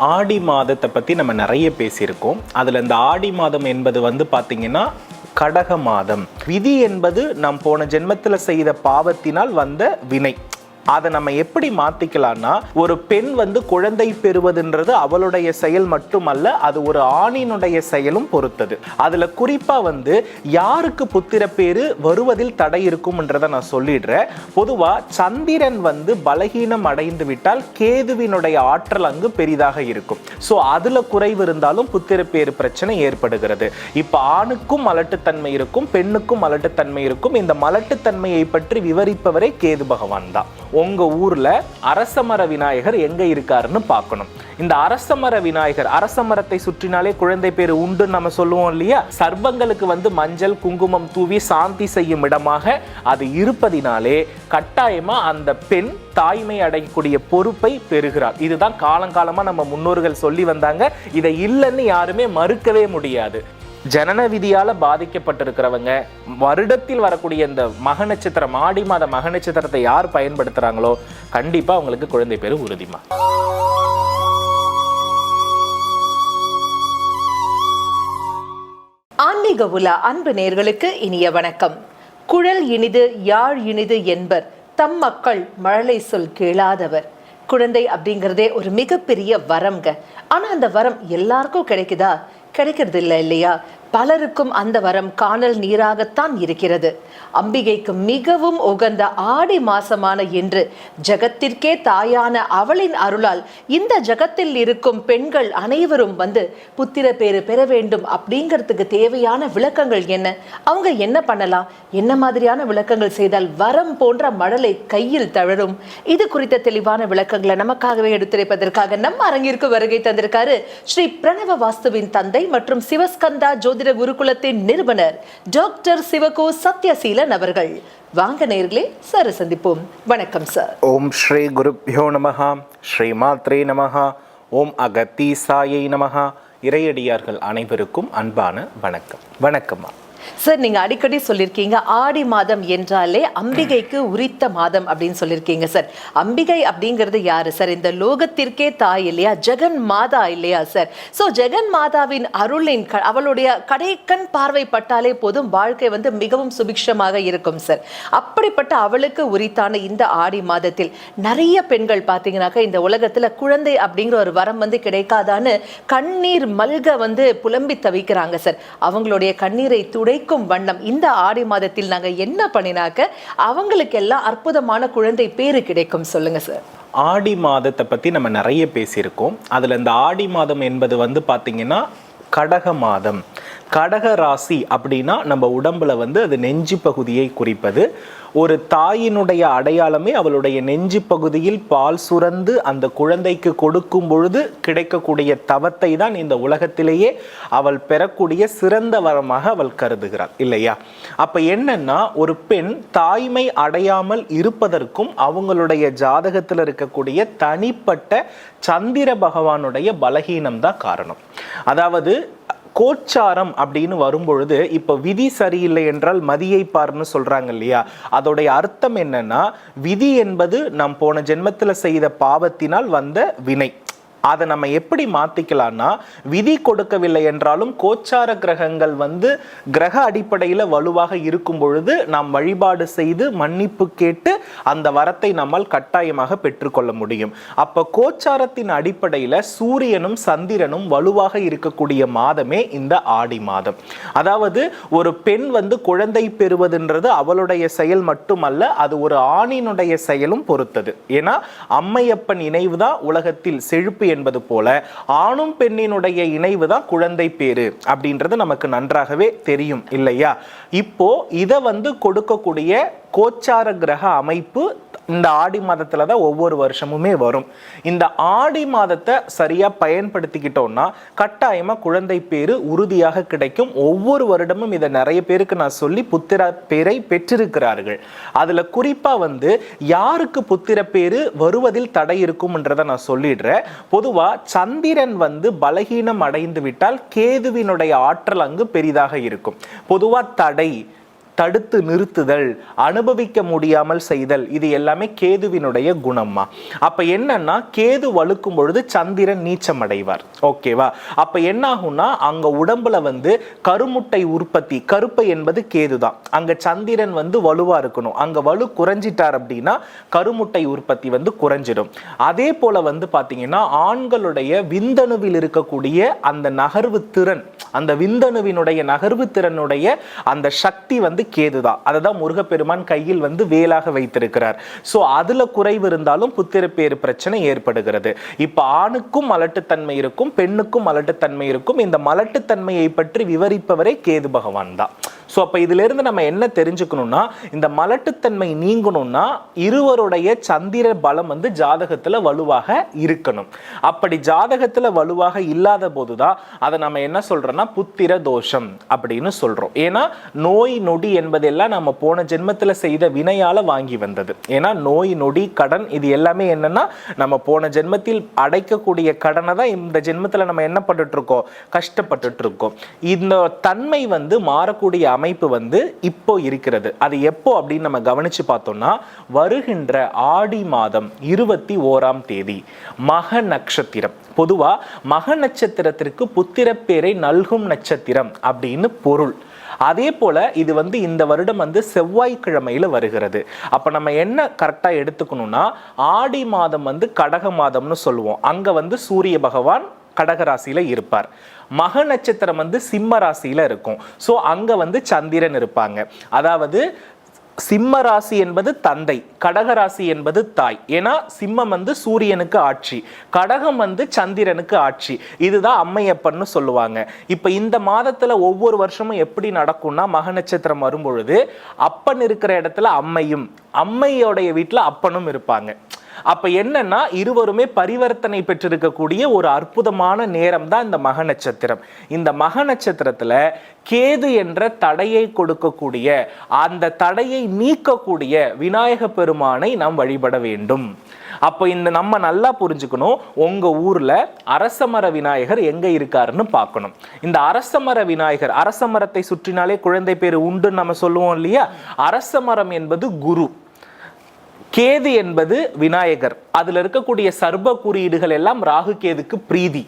ஆடி மாதத்தை பற்றி நம்ம நிறைய பேசியிருக்கோம். அதில் இந்த ஆடி மாதம் என்பது வந்து பார்த்திங்கன்னா கடக மாதம். விதி என்பது நாம் போன ஜென்மத்தில் செய்த பாவத்தினால் வந்த வினை. அதை நம்ம எப்படி மாத்திக்கலாம்னா ஒரு பெண் வந்து குழந்தை பெறுவதுன்றது அவளுடைய செயல் மட்டுமல்ல அது ஒரு ஆணினுடைய செயலும் பொறுத்தது. அதுல குறிப்பா வந்து யாருக்கு புத்திர பேரு வருவதில் தடை இருக்கும்ன்றதை நான் சொல்லிடுறேன். பொதுவா சந்திரன் வந்து பலகீனம் அடைந்து விட்டால் கேதுவினுடைய ஆற்றல் அங்கு பெரிதாக இருக்கும். ஸோ அதுல குறைவு இருந்தாலும் புத்திர பேரு பிரச்சனை ஏற்படுகிறது. இப்ப ஆணுக்கும் மலட்டுத்தன்மை இருக்கும் பெண்ணுக்கும் மலட்டுத்தன்மை இருக்கும். இந்த மலட்டுத்தன்மையை பற்றி விவரிப்பவரே கேது பகவான் தான். உங்கள் ஊரில் அரசமர விநாயகர் எங்கே இருக்காருன்னு பார்க்கணும். இந்த அரசமர விநாயகர் அரச மரத்தை சுற்றினாலே குழந்தை பேர் உண்டுன்னு நம்ம சொல்லுவோம் இல்லையா? சர்வங்களுக்கு வந்து மஞ்சள் குங்குமம் தூவி சாந்தி செய்யும் இடமாக அது இருப்பதினாலே கட்டாயமாக அந்த பெண் தாய்மை அடையக்கூடிய பொறுப்பை பெறுகிறார். இதுதான் காலங்காலமாக நம்ம முன்னோர்கள் சொல்லி வந்தாங்க. இதை இல்லைன்னு யாருமே மறுக்கவே முடியாது. ஜனன விதியால பாதிக்கப்பட்டிருக்கிறவங்க வருடத்தில் வரக்கூடிய இந்த மக நட்சத்திரம் ஆடி மாத மக நட்சத்திரத்தை யார் பயன்படுத்துறாங்களோ கண்டிப்பா அவங்களுக்கு குழந்தை பேரு உறுதிமா. ஆன்மீக உலா அன்பு நேர்களுக்கு இனிய வணக்கம். குழல் இனிது யாழ் இனிது என்பர் தம் மக்கள் மழலை சொல் கேளாதவர். குழந்தை அப்படிங்கிறதே ஒரு மிகப்பெரிய வரம்ங்க. ஆனா அந்த வரம் எல்லாருக்கும் கிடைக்குதா? கிடைக்கிறது இல்லை இல்லையா? பலருக்கும் அந்த வரம் காணல் நீராகத்தான் இருக்கிறது. அம்பிகைக்கு மிகவும் உகந்த ஆடி மாசமான என்று ஜகத்திற்கே தாயான அவளின் அருளால் இந்த ஜகத்தில் இருக்கும் பெண்கள் அனைவரும் வந்து புத்திர பேரு பெற வேண்டும் அப்படிங்கிறதுக்கு தேவையான விளக்கங்கள் என்ன? அவங்க என்ன பண்ணலாம்? என்ன மாதிரியான விளக்கங்கள் செய்தால் வரம் போன்ற மழலை கையில் தழரும் இது குறித்த தெளிவான விளக்கங்களை நமக்காகவே எடுத்துரைப்பதற்காக நம்ம அரங்கிற்கு வருகை தந்திருக்காரு ஸ்ரீ பிரணவ வாஸ்துவின் தந்தை மற்றும் சிவஸ்கந்தா ஜோதி ஜோதிட குருகுலத்தின் நிறுவனர் டாக்டர் சிவகோ சத்யசீலன் அவர்கள். வாங்க நேர்களே சார் சந்திப்போம். வணக்கம் சார். ஓம் ஸ்ரீ குருப்யோ நமஹா ஸ்ரீ மாத்ரே நமஹா ஓம் அகத்தீசாயை நமஹா. இறையடியார்கள் அனைவருக்கும் அன்பான வணக்கம். வணக்கம்மா. சார் நீங்கள் அடிக்கடி சொல்லியிருக்கீங்க ஆடி மாதம் என்றாலே அம்பிகைக்கு உரித்த மாதம் அப்படின்னு சொல்லியிருக்கீங்க சார் அம்பிகை அப்படிங்கிறது யார் சார் இந்த லோகத்திற்கே தாய் இல்லையா? ஜெகன் மாதா இல்லையா சார் ஸோ ஜெகன் மாதாவின் அருளின் க- அவளுடைய கடைக்கண் பார்வை பட்டாலே போதும் வாழ்க்கை வந்து மிகவும் சுபிக்ஷமாக இருக்கும் சார் அப்படிப்பட்ட அவளுக்கு உரித்தான இந்த ஆடி மாதத்தில் நிறைய பெண்கள் பார்த்தீங்கன்னாக்கா இந்த உலகத்தில் குழந்தை அப்படிங்கிற ஒரு வரம் வந்து கிடைக்காதான்னு கண்ணீர் மல்க வந்து புலம்பி தவிக்கிறாங்க சார் அவங்களுடைய கண்ணீரை உரைக்கும் வண்ணம் இந்த ஆடி மாதத்தில் நாங்க என்ன பண்ணினாக்க அவங்களுக்கு எல்லாம் அற்புதமான குழந்தை பேரு கிடைக்கும். சொல்லுங்க சார் ஆடி மாதத்தை பற்றி நம்ம நிறைய பேசியிருக்கோம். அதில் இந்த ஆடி மாதம் என்பது வந்து பார்த்திங்கன்னா கடக மாதம். கடக ராசி அப்படின்னா நம்ம உடம்புல வந்து அது நெஞ்சு பகுதியை குறிப்பது. ஒரு தாயினுடைய அடையாளமே அவளுடைய நெஞ்சு பகுதியில் பால் சுரந்து அந்த குழந்தைக்கு கொடுக்கும் பொழுது கிடைக்கக்கூடிய தவத்தை தான் இந்த உலகத்திலேயே அவள் பெறக்கூடிய சிறந்த வரமாக அவள் கருதுகிறாள் இல்லையா? அப்ப என்னன்னா ஒரு பெண் தாய்மை அடையாமல் இருப்பதற்கும் அவங்களுடைய ஜாதகத்தில் இருக்கக்கூடிய தனிப்பட்ட சந்திர பகவானுடைய பலகீனம் தான் காரணம். அதாவது கோச்சாரம் அப்படின்னு வரும்பொழுது இப்போ விதி சரியில்லை என்றால் மதியை பார்ன்னு சொல்கிறாங்க இல்லையா? அதோடைய அர்த்தம் என்னன்னா விதி என்பது நாம் போன ஜென்மத்தில் செய்த பாவத்தினால் வந்த வினை. அதை நம்ம எப்படி மாத்திக்கலாம்னா விதி கொடுக்கவில்லை என்றாலும் கோச்சார கிரகங்கள் வந்து கிரக அடிப்படையில் வலுவாக இருக்கும் பொழுது நாம் வழிபாடு செய்து மன்னிப்பு கேட்டு அந்த வரத்தை நம்மால் கட்டாயமாக பெற்றுக்கொள்ள முடியும். அப்ப கோச்சாரத்தின் அடிப்படையில் சூரியனும் சந்திரனும் வலுவாக இருக்கக்கூடிய மாதமே இந்த ஆடி மாதம். அதாவது ஒரு பெண் வந்து குழந்தை பெறுவதுன்றது அவளுடைய செயல் மட்டுமல்ல அது ஒரு ஆணினுடைய செயலும் பொறுத்தது. ஏன்னா அம்மையப்பன் இணைவு தான் உலகத்தில் செழிப்பு என்பது போல ஆணும் பெண்ணினுடைய இணைவு தான் குழந்தை பேரு அப்படின்றது நமக்கு நன்றாகவே தெரியும் இல்லையா? இப்போ இதை வந்து கொடுக்கக்கூடிய கோச்சார கிரக அமைப்பு இந்த ஆடி மாதத்தில் தான் ஒவ்வொரு வருஷமுமே வரும். இந்த ஆடி மாதத்தை சரியாக பயன்படுத்திக்கிட்டோம்னா கட்டாயமாக குழந்தை பேர் உறுதியாக கிடைக்கும். ஒவ்வொரு வருடமும் இதை நிறைய பேருக்கு நான் சொல்லி புத்திர பேரை பெற்றிருக்கிறார்கள். அதில் குறிப்பாக வந்து யாருக்கு புத்திர பேர் வருவதில் தடை இருக்கும்ன்றதை நான் சொல்லிடுறேன். பொதுவாக சந்திரன் வந்து பலகீனம் அடைந்து விட்டால் கேதுவினுடைய ஆற்றல் அங்கு பெரிதாக இருக்கும். பொதுவாக தடை தடுத்து நிறுத்துதல் அனுபவிக்க முடியாமல் செய்தல் இது எல்லாமே கேதுவினுடைய குணம்மா. அப்ப என்னன்னா கேது வலுக்கும் பொழுது சந்திரன் நீச்சம் அடைவார் ஓகேவா அப்ப என்ன ஆகும்னா அங்க உடம்புல வந்து கருமுட்டை உற்பத்தி கருப்பை என்பது கேது தான் அங்க சந்திரன் வந்து வலுவா இருக்கணும். அங்க வலு குறைஞ்சிட்டார் அப்படின்னா கருமுட்டை உற்பத்தி வந்து குறைஞ்சிடும். அதே போல வந்து பாத்தீங்கன்னா ஆண்களுடைய விந்தணுவில் இருக்கக்கூடிய அந்த நகர்வு திறன் அந்த விந்தணுவினுடைய நகர்வு திறனுடைய அந்த சக்தி வந்து கேதுதான். அதை தான் முருகப்பெருமான் கையில் வந்து வேலாக வைத்திருக்கிறார். ஸோ அதுல குறைவு இருந்தாலும் புத்திரப்பேறு பிரச்சனை ஏற்படுகிறது. இப்ப ஆணுக்கும் மலட்டுத்தன்மை இருக்கும் பெண்ணுக்கும் மலட்டுத்தன்மை இருக்கும். இந்த மலட்டுத்தன்மையை பற்றி விவரிப்பவரே கேது பகவான் தான். ஸோ அப்போ இதிலிருந்து நம்ம என்ன தெரிஞ்சுக்கணும்னா இந்த மலட்டுத்தன்மை நீங்கணும்னா இருவருடைய சந்திர பலம் வந்து ஜாதகத்தில் வலுவாக இருக்கணும். அப்படி ஜாதகத்தில் வலுவாக இல்லாத போது தான் அதை நம்ம என்ன சொல்கிறோன்னா புத்திர தோஷம் அப்படின்னு சொல்கிறோம் ஏன்னா நோய் நொடி என்பதெல்லாம் நம்ம போன ஜென்மத்தில் செய்த வினையால் வாங்கி வந்தது. ஏன்னா நோய் நொடி கடன் இது எல்லாமே என்னன்னா நம்ம போன ஜென்மத்தில் அடைக்கக்கூடிய கடனை தான் இந்த ஜென்மத்தில் நம்ம என்ன பண்ணிட்டு இருக்கோம்? கஷ்டப்பட்டுட்டு இருக்கோம். இந்த தன்மை வந்து மாறக்கூடிய அமைப்பு வந்து இப்போ இருக்கிறது. அது எப்போ அப்படின்னு நம்ம கவனிச்சு பார்த்தோம்னா வருகின்ற ஆடி மாதம் இருபத்தி ஓராம் தேதி மக நட்சத்திரம். பொதுவா மக நட்சத்திரத்திற்கு புத்திரப்பேரை நல்கும் நட்சத்திரம் அப்படின்னு பொருள். அதே போல இது வந்து இந்த வருடம் வந்து செவ்வாய்க்கிழமையில வருகிறது. அப்ப நம்ம என்ன கரெக்டா எடுத்துக்கணும்னா ஆடி மாதம் வந்து கடக மாதம்னு சொல்லுவோம். அங்க வந்து சூரிய பகவான் கடகராசியில் இருப்பார். மக நட்சத்திரம் வந்து சிம்ம ராசியில் இருக்கும். ஸோ அங்கே வந்து சந்திரன் இருப்பாங்க. அதாவது சிம்ம ராசி என்பது தந்தை கடக ராசி என்பது தாய். ஏன்னா சிம்மம் வந்து சூரியனுக்கு ஆட்சி கடகம் வந்து சந்திரனுக்கு ஆட்சி. இதுதான் அம்மையப்பன்னு சொல்லுவாங்க. இப்போ இந்த மாதத்தில் ஒவ்வொரு வருஷமும் எப்படி நடக்கும்னா மக நட்சத்திரம் வரும்பொழுது அப்பன் இருக்கிற இடத்துல அம்மையும் அம்மையோடைய வீட்டில் அப்பனும் இருப்பாங்க. அப்ப என்னன்னா இருவருமே பரிவர்த்தனை பெற்றிருக்கக்கூடிய ஒரு அற்புதமான நேரம் தான் இந்த மக நட்சத்திரம். இந்த மக நட்சத்திரத்துல கேது என்ற தடையை கொடுக்கக்கூடிய அந்த தடையை நீக்கக்கூடிய விநாயக பெருமானை நாம் வழிபட வேண்டும். அப்போ இந்த நம்ம நல்லா புரிஞ்சுக்கணும் உங்க ஊர்ல அரசமர விநாயகர் எங்க இருக்காருன்னு பார்க்கணும். இந்த அரசமர விநாயகர் அரச மரத்தை சுற்றினாலே குழந்தை பேர் உண்டுன்னு நம்ம சொல்லுவோம் இல்லையா? அரச மரம் என்பது குரு. கேது என்பது விநாயகர். அதில் இருக்கக்கூடிய சர்ப குறியீடுகள் எல்லாம் ராகு கேதுக்கு பிரீதி.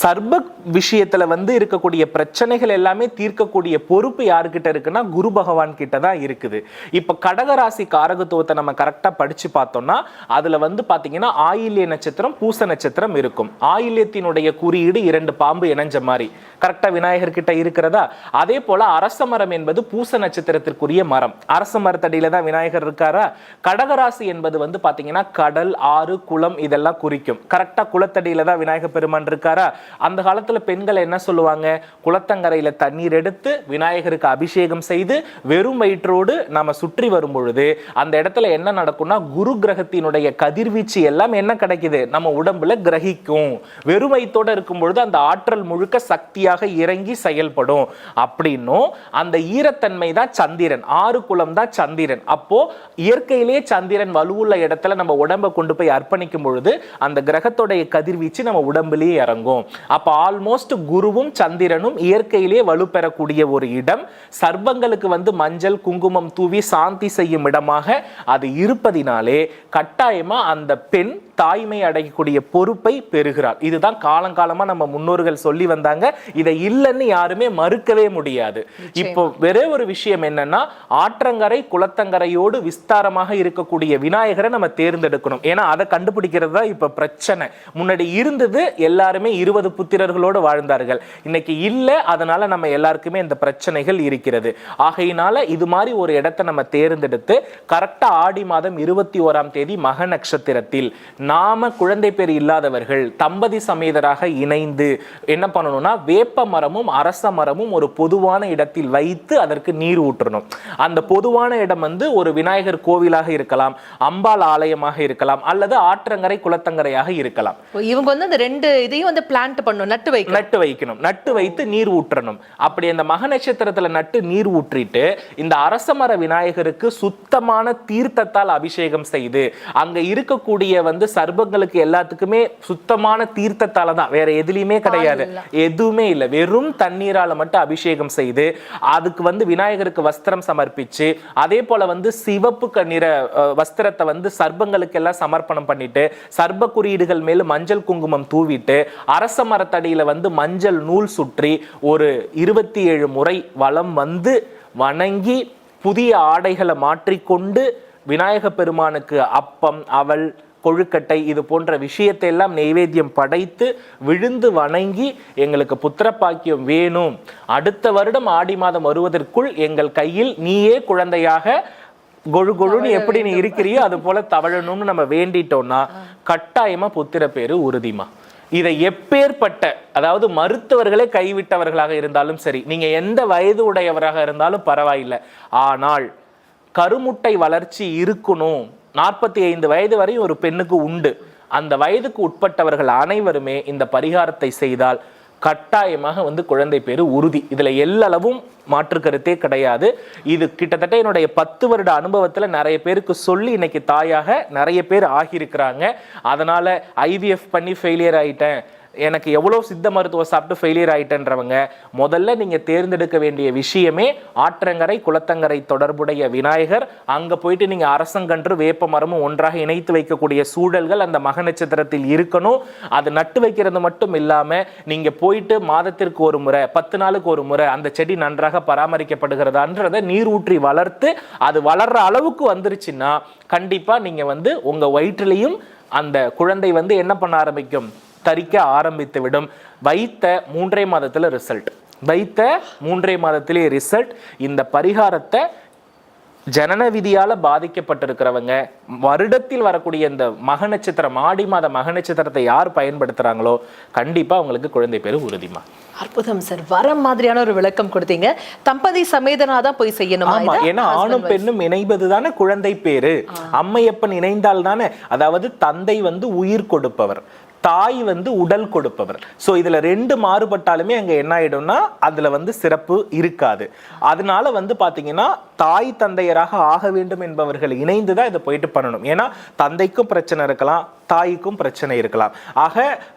சர்ப விஷயத்துல வந்து இருக்கக்கூடிய பிரச்சனைகள் எல்லாமே தீர்க்கக்கூடிய பொறுப்பு யாருக்கிட்ட இருக்குன்னா குரு பகவான் கிட்ட தான் இருக்குது. இப்ப கடகராசி காரகத்துவத்தை நம்ம கரெக்டா படிச்சு பார்த்தோம்னா அதுல வந்து பாத்தீங்கன்னா ஆயில்ய நட்சத்திரம் பூச நட்சத்திரம் இருக்கும். ஆயில்யத்தினுடைய குறியீடு இரண்டு பாம்பு இணைஞ்ச மாதிரி. கரெக்டா விநாயகர் கிட்ட இருக்கிறதா? அதே போல அரச மரம் என்பது பூச நட்சத்திரத்திற்குரிய மரம். அரச மரத்தடியில தான் விநாயகர் இருக்காரா? கடகராசி என்பது வந்து பாத்தீங்கன்னா கடல் ஆறு குளம் இதெல்லாம் குறிக்கும். கரெக்டா குளத்தடியில தான் விநாயகர் பெருமான் இருக்காரா? அந்த காலத்தில் பெண்கள் என்ன சொல்லுவாங்க? குளத்தங்கரையில் தண்ணீர் எடுத்து விநாயகருக்கு அபிஷேகம் செய்து வெறும் வயிற்றோடு நம்ம சுற்றி வரும் பொழுது அந்த இடத்துல என்ன நடக்கும்னா குரு கிரகத்தினுடைய கதிர்வீச்சு எல்லாம் என்ன கிடைக்குது? நம்ம உடம்புல கிரகிக்கும். வெறும் வயிற்றோடு இருக்கும் பொழுது அந்த ஆற்றல் முழுக்க சக்தியாக இறங்கி செயல்படும். அப்படின்னும் அந்த ஈரத்தன்மை தான் சந்திரன். ஆறு குலம் தான் சந்திரன். அப்போ இயற்கையிலேயே சந்திரன் வலுவுள்ள இடத்துல நம்ம உடம்பை கொண்டு போய் அர்ப்பணிக்கும் பொழுது அந்த கிரகத்தோடைய கதிர்வீச்சு நம்ம உடம்புலேயே இறங்கும். அப்போ ஆல்மோஸ்ட் குருவும் சந்திரனும் இயற்கையிலேயே வலுப்பெறக்கூடிய ஒரு இடம். சர்வங்களுக்கு வந்து மஞ்சள் குங்குமம் தூவி சாந்தி செய்யும் இடமாக அது இருப்பதினாலே கட்டாயமாக அந்த பெண் தாய்மை அடையக்கூடிய பொறுப்பை பெறுகிறார் இதுதான் காலங்காலமா நம்ம முன்னோர்கள் சொல்லி வந்தாங்க. இதை இல்லைன்னு யாருமே மறுக்கவே முடியாது. இப்போ வேறே ஒரு விஷயம் என்னன்னா ஆற்றங்கரை குளத்தங்கரையோடு விஸ்தாரமாக இருக்கக்கூடிய விநாயகரை நம்ம தேர்ந்தெடுக்கணும். ஏன்னா அதை கண்டுபிடிக்கிறது தான் இப்ப பிரச்சனை. முன்னாடி இருந்தது எல்லாருமே இருபது புத்திரர்களோடு வாழ்ந்தார்கள். இன்னைக்கு இல்ல அதனால நம்ம எல்லாருக்குமே இந்த பிரச்சனைகள் இருக்கிறது. ஆகையினால இது மாதிரி ஒரு இடத்தை நம்ம தேர்ந்தெடுத்து கரெக்டா ஆடி மாதம் இருபத்தி ஓராம் தேதி மக நட்சத்திரத்தில் நாம குழந்தை பேர் இல்லாதவர்கள் தம்பதி சமேதராக இணைந்து என்ன பண்ணணும்னா வேப்ப மரமும் அரச மரமும் ஒரு பொதுவான இடத்தில் வைத்து அதற்கு நீர் ஊற்றணும். அந்த பொதுவான இடம் வந்து ஒரு விநாயகர் கோவிலாக இருக்கலாம் அம்பாள் ஆலயமாக இருக்கலாம் அல்லது ஆற்றங்கரை குளத்தங்கரையாக இருக்கலாம். இவங்க வந்து அந்த ரெண்டு இதையும் வந்து பிளான்ட் பண்ணணும் நட்டு வைக்கணும். நட்டு வைக்கணும். நட்டு வைத்து நீர் ஊற்றணும். அப்படி அந்த மக நட்சத்திரத்துல நட்டு நீர் ஊற்றிட்டு இந்த அரசமர விநாயகருக்கு சுத்தமான தீர்த்தத்தால் அபிஷேகம் செய்து அங்க இருக்கக்கூடிய வந்து சர்ப்பங்களுக்கு எல்லாத்துக்குமே சுத்தமான தீர்த்தத்தால தான். வேற எதுலயுமே கிடையாது. எதுவுமே இல்லை. வெறும் தண்ணீரால மட்டும் அபிஷேகம் செய்து அதுக்கு வந்து விநாயகருக்கு வஸ்திரம் சமர்ப்பிச்சு அதே போல வந்து சிவப்பு நிற வஸ்திரத்தை வந்து சர்ப்பங்களுக்கு எல்லாம் சமர்ப்பணம் பண்ணிட்டு சர்ப்ப குறியீடுகள் மேல மஞ்சள் குங்குமம் தூவிட்டு அரச மரத்தடியில வந்து மஞ்சள் நூல் சுற்றி ஒரு இருபத்தி ஏழு முறை வலம் வந்து வணங்கி புதிய ஆடைகளை மாற்றிக்கொண்டு விநாயக பெருமானுக்கு அப்பம் அவல் கொழுக்கட்டை இது போன்ற விஷயத்தை எல்லாம் நெய்வேத்தியம் படைத்து விழுந்து வணங்கி எங்களுக்கு புத்திர பாக்கியம் வேணும். அடுத்த வருடம் ஆடி மாதம் வருவதற்குள் எங்கள் கையில் நீயே குழந்தையாக கொழு கொழுன்னு எப்படி நீ இருக்கிறியோ அது போல தவழணும்னு நம்ம வேண்டிட்டோம்னா கட்டாயமா புத்திர பேரு உறுதிமா. இதை எப்பேற்பட்ட அதாவது மருத்துவர்களே கைவிட்டவர்களாக இருந்தாலும் சரி நீங்க எந்த வயது உடையவராக இருந்தாலும் பரவாயில்லை. ஆனால் கருமுட்டை வளர்ச்சி இருக்கணும். நாற்பத்தி ஐந்து வயது வரை ஒரு பெண்ணுக்கு உண்டு. அந்த வயதுக்கு உட்பட்டவர்கள் அனைவருமே இந்த பரிகாரத்தை செய்தால் கட்டாயமாக வந்து குழந்தை பேர் உறுதி. இதில் எல்லளவும் மாற்று கருத்தே கிடையாது. இது கிட்டத்தட்ட என்னுடைய பத்து வருட அனுபவத்தில் நிறைய பேருக்கு சொல்லி இன்னைக்கு தாயாக நிறைய பேர் ஆகியிருக்கிறாங்க. அதனால ஐவிஎஃப் பண்ணி ஃபெயிலியர் ஆயிட்டேன். எனக்கு எவ்வளோ சித்த மருத்துவம் சாப்பிட்டு ஃபெயிலியர் ஆயிட்டன்றவங்க முதல்ல நீங்கள் தேர்ந்தெடுக்க வேண்டிய விஷயமே ஆற்றங்கரை குளத்தங்கரை தொடர்புடைய விநாயகர். அங்கே போயிட்டு நீங்கள் அரசங்கன்று வேப்ப மரமும் ஒன்றாக இணைத்து வைக்கக்கூடிய சூழல்கள் அந்த மக நட்சத்திரத்தில் இருக்கணும். அது நட்டு வைக்கிறது மட்டும் இல்லாமல் நீங்கள் போயிட்டு மாதத்திற்கு ஒரு முறை பத்து நாளுக்கு ஒரு முறை அந்த செடி நன்றாக பராமரிக்கப்படுகிறதான்றதை நீர் ஊற்றி வளர்த்து அது வளர்ற அளவுக்கு வந்துருச்சுன்னா கண்டிப்பாக நீங்கள் வந்து உங்கள் வயிற்றுலேயும் அந்த குழந்தை வந்து என்ன பண்ண ஆரம்பிக்கும்? தரிக்க ஆரம்பித்து விடும் வைத்த மூன்றே மாதத்துல ரிசல்ட் வைத்த மூன்றே மாதத்திலே ரிசல்ட் இந்த பரிகாரத்தை ஜனன விதியால பாதிக்கப்பட்டிருக்கிறவங்க வருடத்தில் வரக்கூடிய இந்த மக நட்சத்திரம் ஆடி மாத மக நட்சத்திரத்தை யார் பயன்படுத்துறாங்களோ கண்டிப்பா அவங்களுக்கு குழந்தை பேரு உறுதிமா அற்புதம் சார். வரம் மாதிரியான ஒரு விளக்கம் கொடுத்தீங்க. தம்பதி சமேதனா தான் போய் செய்யணுமா ஆமா? ஏன்னா ஆணும் பெண்ணும் இணைவது தானே குழந்தை பேரு. அம்மையப்பன் இணைந்தால் தானே அதாவது தந்தை வந்து உயிர் கொடுப்பவர். தாய் வந்து உடல் கொடுப்பவர். ஸோ இதில் ரெண்டு மாறுபட்டாலுமே அங்கே என்ன ஆகிடும்னா அதில் வந்து சிறப்பு இருக்காது. அதனால வந்து பார்த்தீங்கன்னா தாய் தந்தையராக ஆக வேண்டும் என்பவர்கள் இணைந்து தான் இதை போயிட்டு பண்ணணும். ஏன்னா தந்தைக்கும் பிரச்சனை இருக்கலாம் தாய்க்கும் பிரச்சனை இருக்கலாம். ஆக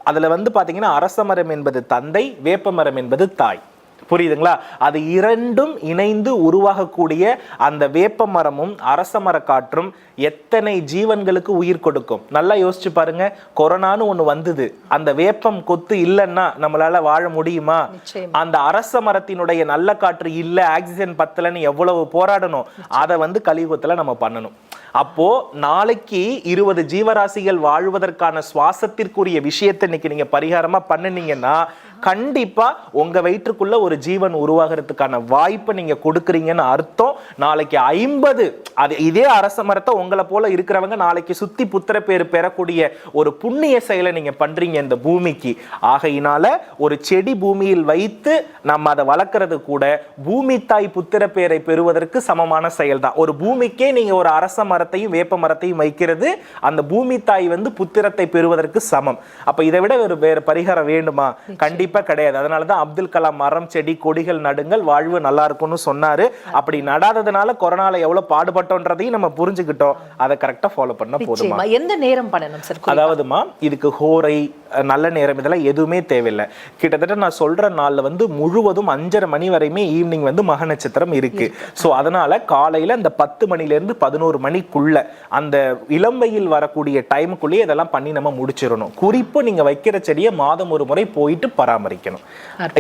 அதில் வந்து பார்த்தீங்கன்னா அரச மரம் என்பது தந்தை வேப்ப மரம் என்பது தாய். புரியுதுங்களா? அது இரண்டும் இணைந்து உருவாகக்கூடிய அந்த வேப்ப மரமும் அரச மரக்காற்றும் எத்தனை ஜீவன்களுக்கு உயிர் கொடுக்கும்? நல்லா யோசிச்சு பாருங்க. கொரோனான்னு ஒண்ணு வந்தது. அந்த வேப்பம் கொத்து இல்லைன்னா நம்மளால வாழ முடியுமா. அந்த அரச மரத்தினுடைய நல்ல காற்று இல்ல ஆக்சிஜன் பத்தலன்னு எவ்வளவு போராடணும்? அதை வந்து கலியுகத்துல நம்ம பண்ணணும். அப்போ நாளைக்கு இருபது ஜீவராசிகள் வாழ்வதற்கான சுவாசத்திற்குரிய விஷயத்தை இன்னைக்கு நீங்க பரிகாரமா பண்ணுனீங்கன்னா கண்டிப்பா உங்க வயிற்றுக்குள்ள ஒரு ஜீவன் உருவாகிறதுக்கான வாய்ப்பை நீங்க கொடுக்குறீங்கன்னு அர்த்தம். நாளைக்கு ஐம்பது அது இதே அரச மரத்தை உங்களை போல இருக்கிறவங்க நாளைக்கு சுத்தி புத்திர பேர் பெறக்கூடிய ஒரு புண்ணிய செயலை நீங்க பண்றீங்க இந்த பூமிக்கு. ஆகையினால ஒரு செடி பூமியில் வைத்து நம்ம அதை வளர்க்கறது கூட பூமி தாய் புத்திர பேரை பெறுவதற்கு சமமான செயல் தான் ஒரு பூமிக்கே நீங்க ஒரு அரச மரத்தையும் வேப்ப மரத்தையும் வைக்கிறது அந்த பூமி தாய் வந்து புத்திரத்தை பெறுவதற்கு சமம். அப்ப இதை விட ஒரு வேற பரிகாரம் வேண்டுமா? கண்டிப்பா கிடையாது. அதனாலதான் அப்துல் கலாம் மரம் செடி கொடிகள் நடுங்கள் வாழ்வு நல்லா இருக்கும்னு சொன்னாரு. அப்படி நடாததுனால கொரோனால எவ்வளவு பாடுபட்டோன்றதையும் நம்ம புரிஞ்சுக்கிட்டோம். அதை கரெக்டா ஃபாலோ பண்ண போதுமா? எந்த நேரம் பண்ணணும் சார்? அதாவதுமா இதுக்கு ஹோரை நல்ல நேரம் இதெல்லாம் எதுவுமே தேவையில்லை. கிட்டத்தட்ட நான் சொல்ற நாள்ல வந்து முழுவதும் அஞ்சரை மணி வரையுமே ஈவினிங் வந்து மக நட்சத்திரம் இருக்கு. ஸோ அதனால காலையில இந்த பத்து மணில இருந்து பதினோரு மணிக்குள்ள அந்த இளம் வெயில் வரக்கூடிய டைமுக்குள்ளேயே இதெல்லாம் பண்ணி நம்ம முடிச்சிடணும். குறிப்பு நீங்க வைக்கிற செடியை மாதம் ஒரு முறை போயிட்டு பராமரிக்கணும்.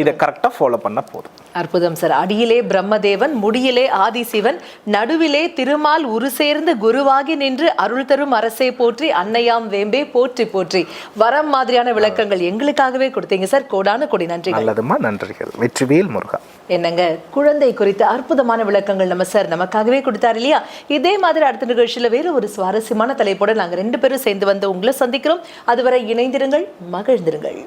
இதை கரெக்டா ஃபாலோ பண்ணா போதும். அற்புதம் சார் அடியிலே பிரம்மதேவன் முடியிலே ஆதிசிவன் நடுவிலே திருமால் உரு சேர்ந்து குருவாகி நின்று அருள் தரும் அரசே போற்றி அன்னையாம் வேம்பே போற்றி போற்றி. வரம் மாதிரியான விளக்கங்கள் எங்களுக்காகவே கொடுத்தீங்க சார் கோடான கொடி நன்றிகள். நல்லதுமா? நன்றிகள். வெற்றிவேல் முருகா. என்னங்க? குழந்தை குறித்து அற்புதமான விளக்கங்கள் நம்ம சார் நமக்காகவே கொடுத்தாரு இல்லையா? இதே மாதிரி அடுத்த நிகழ்ச்சியில வேற ஒரு சுவாரஸ்யமான தலைப்போட நாங்க ரெண்டு பேரும் சேர்ந்து வந்து உங்களை சந்திக்கிறோம். அதுவரை இணைந்திருங்கள் மகிழ்ந்திருங்கள்.